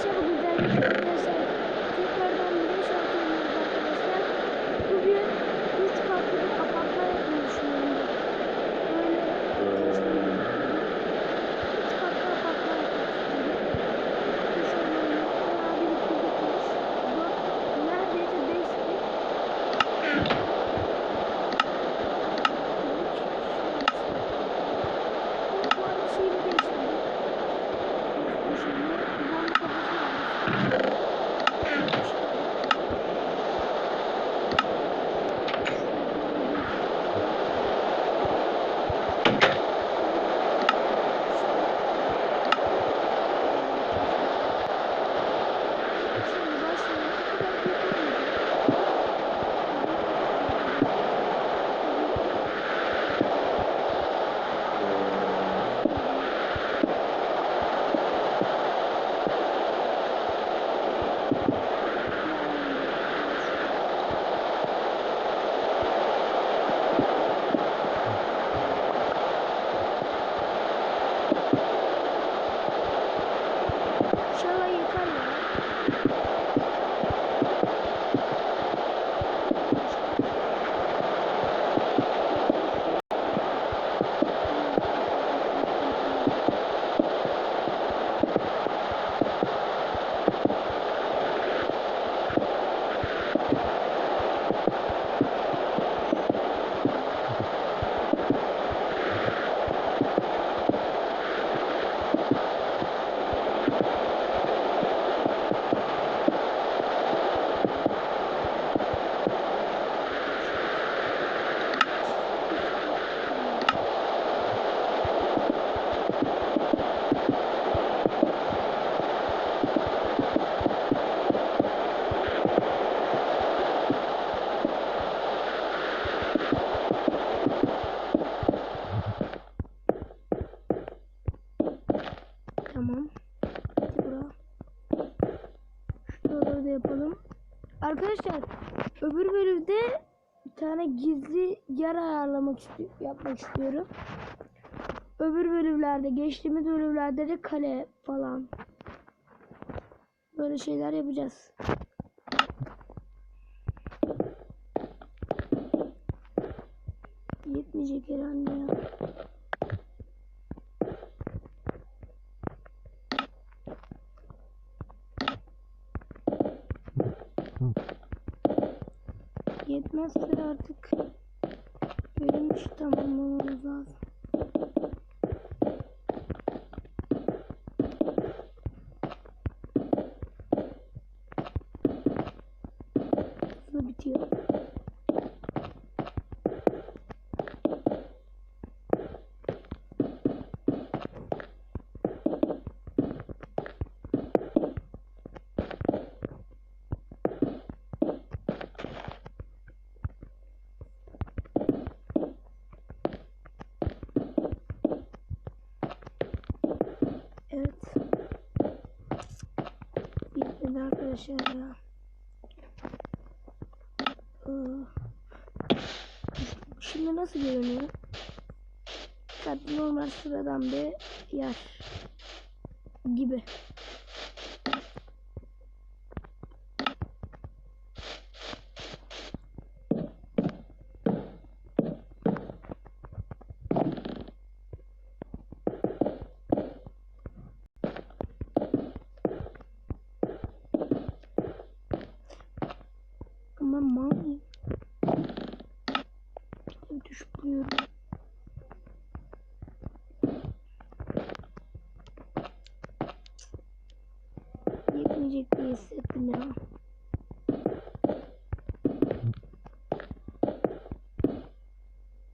arkadaşlar bu güzellik arkadaşlar. Tekrardan Arkadaşlar öbür bölümde bir tane gizli yer ayarlamak istiyorum, yapmak istiyorum. Öbür bölümlerde, geçtiğimiz bölümlerde de kale falan. Böyle şeyler yapacağız. Yetmeyecek herhalde ya. Yetmezse artık bölüm işi tamamlamamız lazım. Hızlı bitiyor. Arkadaşlar ya. Ee, Şimdi nasıl görünüyor? Normal sıradan bir yer gibi. Ama mal mıyım? Düşüp duruyorum. Yetmeyecek diye hissettim ya.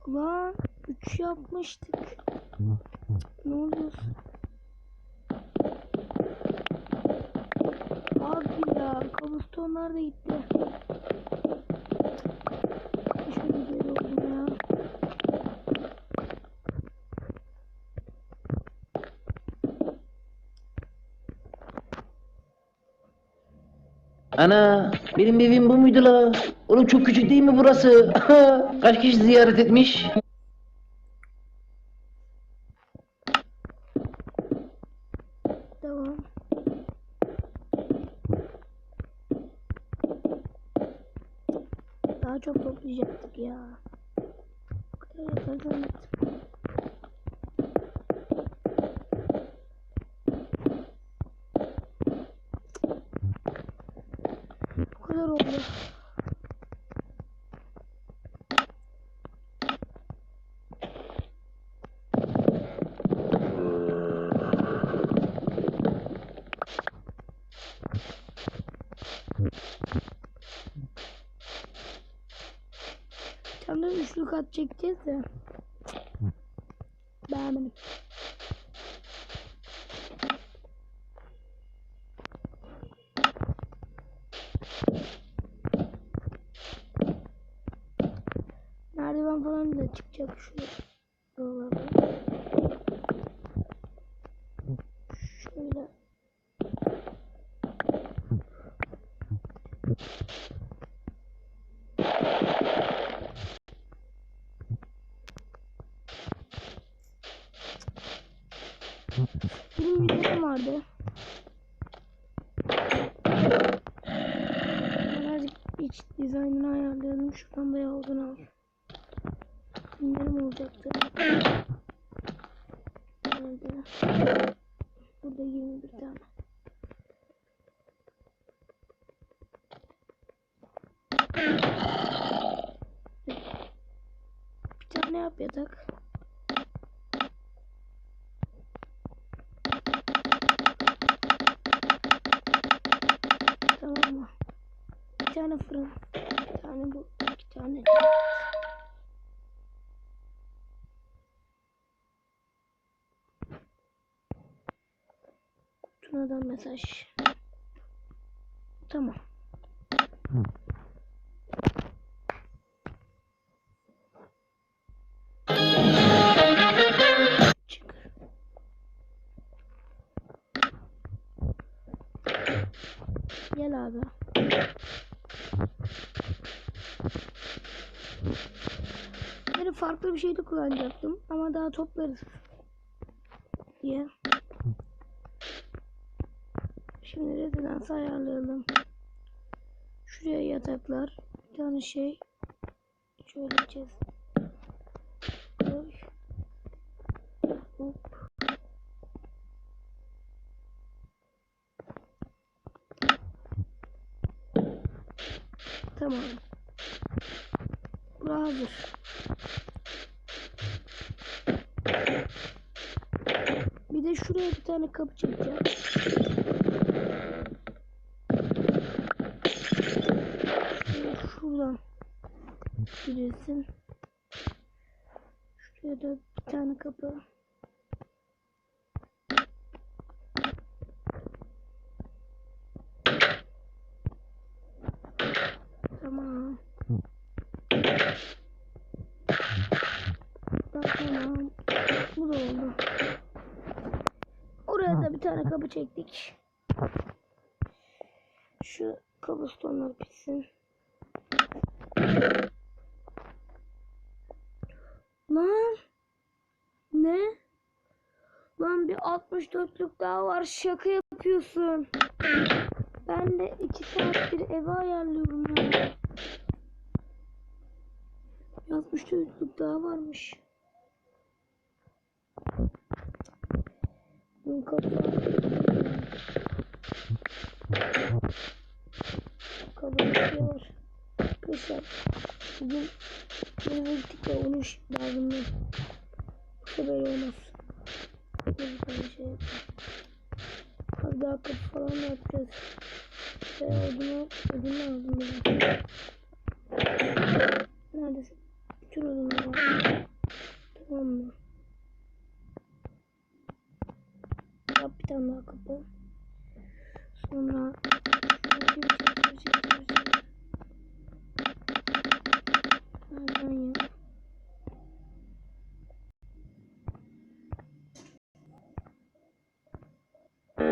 Ulan 3 yapmıştık. Ne oluyor? Abi ya kabustonlar da gitti. Şöyle güzel oldu ya. Ana benim evim bu muydu la? Oğlum çok küçük değil mi burası? Kaç kişi ziyaret etmiş? Devam. daha çok toplayacaktık ya. Bu kadar yeter zannettim. Bu kadar oldu. Tane üçlü kat çekeceğiz de. Beğenmedim. Merdiven falan da çıkacak şu buralarda. Şöyle. Benim videom vardı. Birazcık iç dizaynını ayarlayalım. Şuradan bayağı odun al. Bunlarım olacaktı. Nerede? Burada 21 tane. Bir tane yap yatak. Tamam mı? Bir tane fırın. Bir tane bu. iki tane. Mesaj. Tamam. Çık. Gel abi. Yani farklı bir şey de kullanacaktım ama daha toplarız diye. Şimdi rezidans ayarlayalım. Şuraya yataklar. Bir tane şey. Şöyle çiz. Hop. Tamam. Bura hazır. Bir de şuraya bir tane kapı çekeceğim. Şöyle şuradan giresin. Şuraya da bir tane kapı. Tamam. Tamam. Bu da oldu. Oraya da bir tane kapı çektik. Şu cobblestone'lar bitsin. Lan. Ne? Lan bir 64'lük daha var. Şaka yapıyorsun. Ben de 2 saattir eve ayarlıyorum ya. 64'lük daha varmış. Bunun kapağı. Kapağı şey var. Arkadaşlar bugün eve gittik de onu ş- lazım. Yoksa böyle olmaz şey Hatta kapı falan da yapacağız. Şey odunu, odunu aldım ben. Neredesin? Bütün odunu Tamam mı? Yap bir tane daha kapı. Sonra Nereden ya?